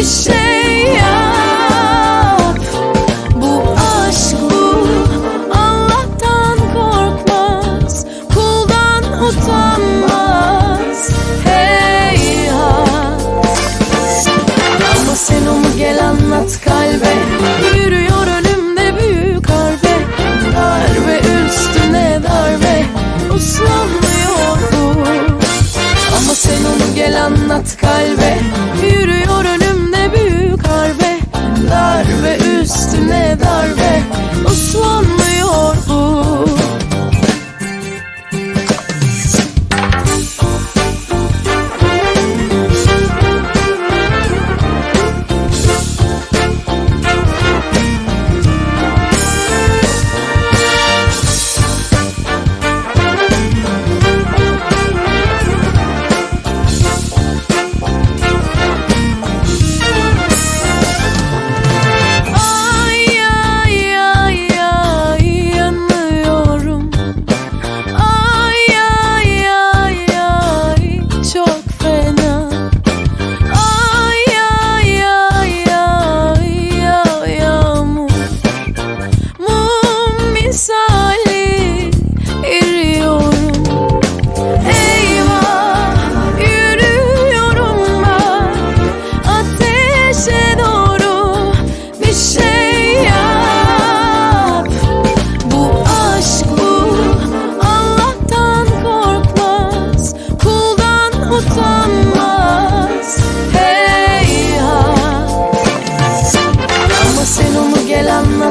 işte.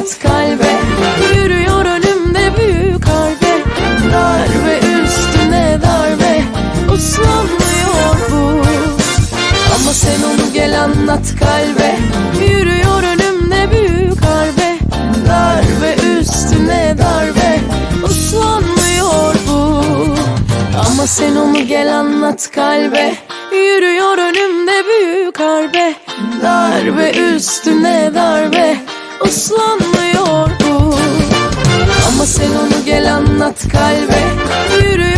Anlat kalbe Yürüyor önümde büyük harbe. Darbe üstüne darbe Uslanmıyor bu. Ama sen onu gel anlat kalbe. Yürüyor önümde büyük harbe. Darbe üstüne darbe Uslanmıyor bu. Ama sen onu gel anlat kalbe. Yürüyor önümde büyük harbe. Darbe üstüne darbe Uslanmıyor bu Ama sen onu gel anlat kalbe önümde